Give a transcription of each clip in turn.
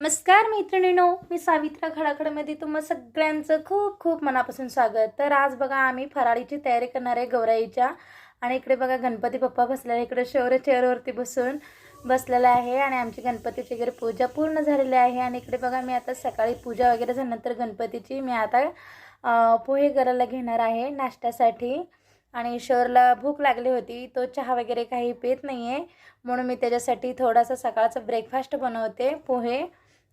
नमस्कार मैत्रिणीनो मी सावित्रा खडाखडमध्ये तुम्हा सगळ्यांचं खूप खूप मनापासून स्वागत. तर आज बघा आम्ही फराळीची तयारी करणार आहे गौराईच्या. आणि इकडे बघा गणपती पप्पा बसलेला आहे इकडे शौर्य चेअरवरती बसून बसलेला आहे आणि आमची गणपतीची वगैरे पूजा पूर्ण झालेली आहे. आणि इकडे बघा मी आता सकाळी पूजा वगैरे झाल्यानंतर गणपतीची मी आता पोहे करायला घेणार आहे नाश्त्यासाठी. आणि शोरला भूक लागली होती तो चहा वगैरे काही पित नाही आहे म्हणून मी त्याच्यासाठी थोडासा सकाळचा ब्रेकफास्ट बनवते पोहे.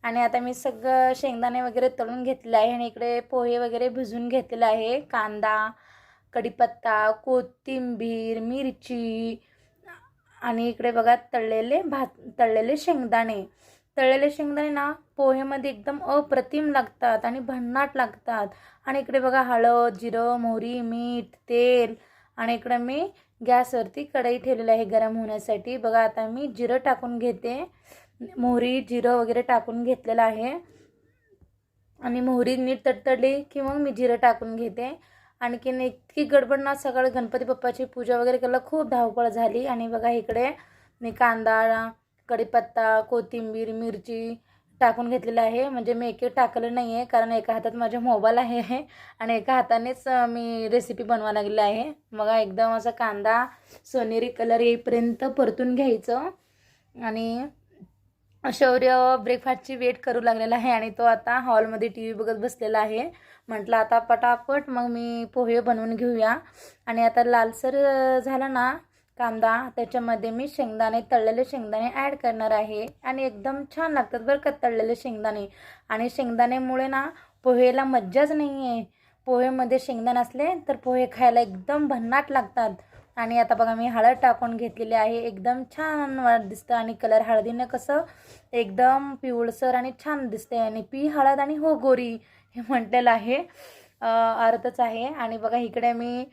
आणि आता मी सगळं शेंगदाणे वगैरे तळून घेतले आहे आणि इकडे पोहे वगैरे भिजून घेतलेलं आहे. कांदा कढीपत्ता कोथिंबीर मिरची आणि इकडे बघा तळलेले भात तळलेले शेंगदाणे. तळलेले शेंगदाणे ना पोहेमध्ये एकदम अप्रतिम लागतात आणि भन्नाट लागतात. आणि इकडे बघा हळद जिरं मोहरी मीठ तेल आणि इकडं मी गॅसवरती कढई ठेवलेली आहे गरम होण्यासाठी. बघा आता मी जिरं टाकून घेते. मोहरी जिरं वगैरे टाकून घेतलेलं आहे. आणि मोहरी नीट तडतडली की मग मी जिरं टाकून घेते. आणखीन इतकी गडबड ना सकाळ गणपती बाप्पाची पूजा वगैरे करायला खूप धावपळ झाली. आणि बघा इकडे मी कांदा कढीपत्ता कोथिंबीर मिरची टाकून घेतलेलं आहे. म्हणजे मी एक एक टाकलं नाही आहे कारण एका हातात माझा मोबाईल आहे आणि एका हातानेच मी रेसिपी बनवा लागलेली आहे. बघा एकदम असा कांदा सोनेरी कलर येईपर्यंत परतून घ्यायचं. आणि शौर्य ब्रेकफास्टची वेट करू लागलेला आहे आणि तो आता हॉलमध्ये टी व्ही बघत बसलेला आहे. म्हटलं आता पटापट मग मी पोहे बनवून घेऊया. आणि आता लालसर झाला ना कांदा. त्याच्यामध्ये मी शेंगदाणे तळलेले शेंगदाणे ॲड करणार आहे. आणि एकदम छान लागतात बरं का तळलेले शेंगदाणे. आणि शेंगदाण्यामुळे ना पोहेला मज्जाच नाही आहे पोहेमध्ये शेंगदाणे असले तर पोहे खायला एकदम भन्नाट लागतात. आणि आता बघा मी हळद टाकून घेतलेली आहे. एकदम छान दिसतं आणि कलर हळदीनं कसं एकदम पिवळसर आणि छान दिसते आणि पी हळद आणि हो गोरी हे म्हटलेलं आहे. अर्थच आहे. आणि बघा इकडे मी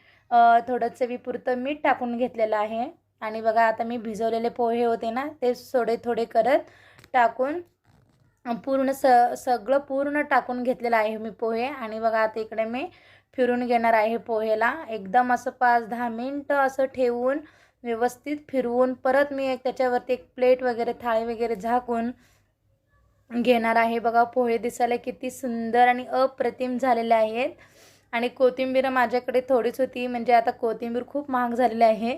थोडं चवीपुरतं मीठ टाकून घेतलेलं आहे. आणि बघा आता मी भिजवलेले पोहे होते ना ते थोडे थोडे करत टाकून पूर्ण स सगळं पूर्ण टाकून घेतलेलं आहे मी पोहे. आणि बघा आता इकडे मी फिरून घेणार आहे पोहेला. एकदम असं पाच दहा मिनटं असं ठेवून व्यवस्थित फिरवून परत मी एक त्याच्यावरती एक प्लेट वगैरे थाळी वगैरे झाकून घेणार आहे. बघा पोहे दिसायला किती सुंदर आणि अप्रतिम झालेले आहेत. आणि कोथिंबीर माझ्याकडे थोडीच होती. म्हणजे आता कोथिंबीर खूप महाग झालेली आहे.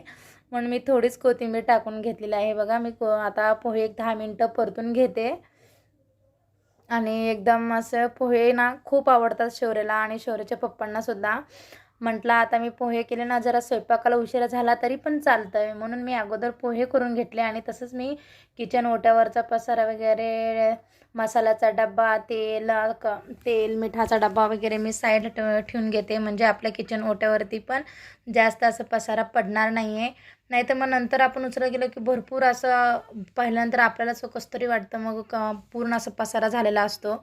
म्हणून मी थोडीच कोथिंबीर टाकून घेतलेली आहे. बघा मी को आता पोहे एक दहा मिनटं परतून घेते. आणि एकदम असं पोहे ना खूप आवडतात शौर्यला आणि शौर्याच्या पप्पांना सुद्धा. म्हटलं आता मी पोहे केले ना जरा स्वयंपाकाला उशिरा झाला तरी पण चालतं आहे म्हणून मी अगोदर पोहे करून घेतले आणि तसंच मी किचन ओट्यावरचा पसारा वगैरे मसाल्याचा डब्बा तेल क तेल मिठाचा डब्बा वगैरे मी साईड ठेवून घेते. म्हणजे आपल्या किचन ओट्यावरती पण जास्त असं पसारा पडणार नाही आहे नाही तर मग नंतर आपण उचलत गेलो की भरपूर असं पाहिल्यानंतर आपल्याला असं कसं तरी वाटतं. मग क पूर्ण असं पसारा झालेला असतो.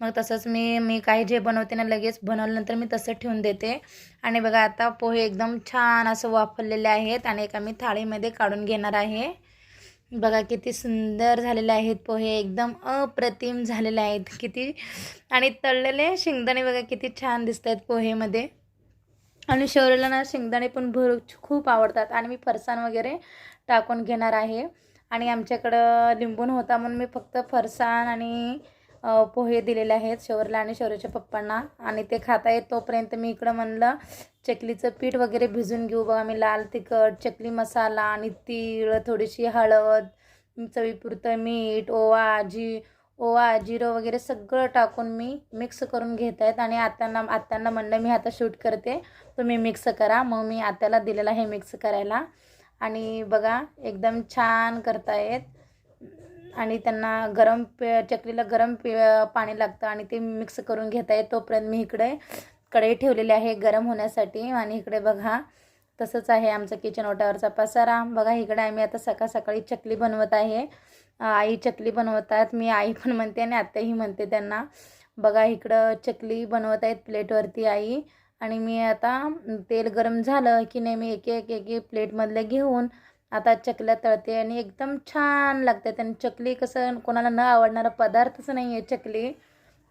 मग तसंच मी मी काही जे बनवते ना लगेच बनवल्यानंतर मी तसं ठेवून देते. आणि बघा आता पोहे एकदम छान असं वाफरलेले आहेत आणि एका मी थाळीमध्ये काढून घेणार आहे. बघा किती सुंदर झालेले आहेत पोहे एकदम अप्रतिम झालेले आहेत. किती आणि तळलेले शेंगदाणे बघा किती छान दिसत आहेत पोहेमध्ये. आणि शेवरेला ना शेंगदाणे पण भर खूप आवडतात. आणि मी फरसाण वगैरे टाकून घेणार आहे. आणि आमच्याकडं लिंबून होता म्हणून मी फक्त फरसाण आणि पोहे दिलेले आहेत शेवरला आणि शौर्याच्या पप्पांना. आणि ते खाता येत तोपर्यंत मी इकडं म्हणलं चकलीचं पीठ वगैरे भिजून घेऊ बघा. मी लाल तिखट चकली मसाला आणि तीळ थोडीशी हळद चवीपुरतं मीठ ओवा जी ओवा जिरं वगैरे सगळं टाकून मी मिक्स करून घेत आहेत आणि आत्यांना आत्यांना म्हणलं मी आता शूट करते. तुम्ही मिक्स करा. मग मी आत्याला दिलेलं आहे मिक्स करायला. आणि बघा एकदम छान करतायत. आणि त्यांना गरम पे चकलीला गरम पे पाणी लागतं आणि ते मिक्स करून घेता आहे तोपर्यंत मी इकडे कढई ठेवलेली आहे गरम होण्यासाठी. आणि इकडे बघा तसंच आहे आमचं किचन ओट्यावरचा पसारा. बघा इकडे आम्ही आता सकाळ सकाळी चकली बनवत आहे. आई चकली बनवतात मी आई पण म्हणते आणि आत्याही म्हणते त्यांना. बघा इकडं चकली बनवत आहेत प्लेटवरती आई आणि मी आता तेल गरम झालं की नाही मी एक एक एक एक प्लेटमधले घेऊन आता चकल्या तळते आणि एकदम छान लागते आणि चकली कसं कोणाला न आवडणारा पदार्थच नाही आहे चकली.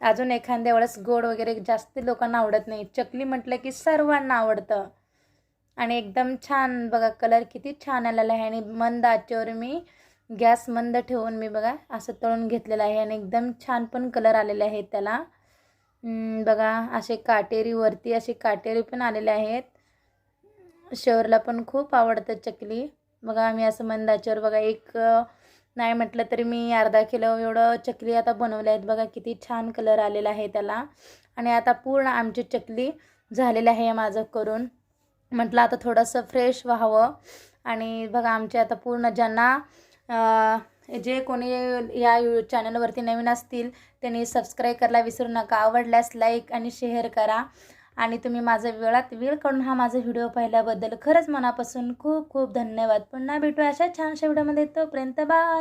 अजून एखाद्या वेळेस गोड वगैरे जास्त लोकांना आवडत नाही. चकली म्हटलं की सर्वांना आवडतं. आणि एकदम छान बघा कलर किती छान आलेला आहे आणि मंद आचेवर मी गॅस मंद ठेवून मी बघा असं तळून घेतलेलं आहे आणि एकदम छान पण कलर आलेले आहेत त्याला. बघा असे काटेरी वरती असे काटेरी पण आलेले आहेत. शेवरला पण खूप आवडतं चकली. बघा आम्ही असं मंदाच्यावर बघा एक नाही म्हटलं तरी मी अर्धा किलो एवढं चकली आता बनवल्या आहेत. बघा किती छान कलर आलेला आहे त्याला. आणि आता पूर्ण आमची चकली झालेली आहे माझं करून. म्हटलं आता थोडंसं फ्रेश व्हावं. आणि बघा आमचे आता पूर्ण ज्यांना जे कोणी या यू चॅनलवरती नवीन असतील त्यांनी सबस्क्राईब करायला विसरू नका. आवडल्यास लाईक आणि शेअर करा. आणि तुम्ही माझा वेळात वेळ काढून हा माझा व्हिडिओ पाहिल्याबद्दल खरंच मनापासून खूप खूप धन्यवाद. पुन्हा भेटू अशा छानशा व्हिडिओमध्ये तोपर्यंत बाय